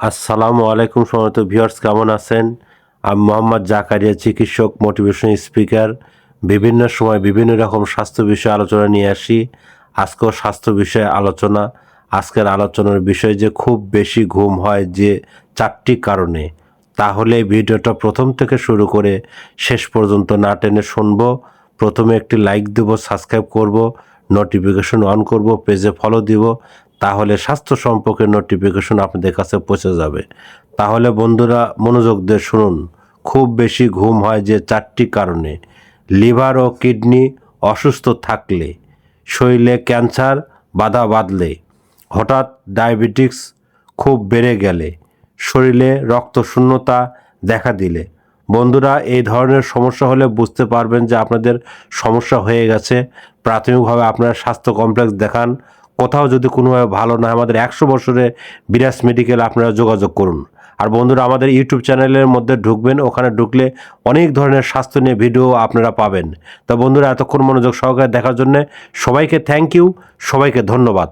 আসসালামু আলাইকুম সমত ভিউয়ার্স, কেমন আছেন? আমি মোহাম্মদ জাকারিয়া, চিকিৎসক মোটিভেশন স্পিকার। বিভিন্ন সময় বিভিন্ন রকম স্বাস্থ্য বিষয়ে আলোচনা নিয়ে আসি। আজকেও স্বাস্থ্য বিষয়ে আলোচনা। আজকের আলোচনার বিষয় যে খুব বেশি ঘুম হয় যে চারটি কারণে। তাহলে ভিডিওটা প্রথম থেকে শুরু করে শেষ পর্যন্ত না টেনে শুনব। প্রথমে একটি লাইক দেবো, সাবস্ক্রাইব করব, নোটিফিকেশন অন করব, পেজে ফলো দিব। তাহলে স্বাস্থ্য সম্পর্কে নোটিফিকেশন আপনাদের কাছে পৌঁছে যাবে। তাহলে বন্ধুরা, মনোযোগ দিয়ে শুনুন। খুব বেশি ঘুম হয় যে চারটি কারণে। লিভার ও কিডনি অসুস্থ থাকলে, শরীরে ক্যান্সার, বাধা বাঁধলে, হঠাৎ ডায়াবেটিক্স খুব বেড়ে গেলে, শরীরে রক্তশূন্যতা দেখা দিলে। বন্ধুরা, এই ধরনের সমস্যা হলে বুঝতে পারবেন যে আপনাদের সমস্যা হয়ে গেছে। প্রাথমিকভাবে আপনারা স্বাস্থ্য কমপ্লেক্স দেখান কোথাও যদি কোনোভাবে ভালো না আমাদের একশো বছরে বিরাজ মেডিকেল আপনারা যোগাযোগ করুন। আর বন্ধুরা, আমাদের ইউটিউব চ্যানেলের মধ্যে ঢুকবেন, ওখানে ঢুকলে অনেক ধরনের স্বাস্থ্য নিয়ে ভিডিও আপনারা পাবেন। তো বন্ধুরা, এতক্ষণ মনোযোগ সহকারে দেখার জন্য সবাইকে থ্যাংক ইউ সবাইকে ধন্যবাদ।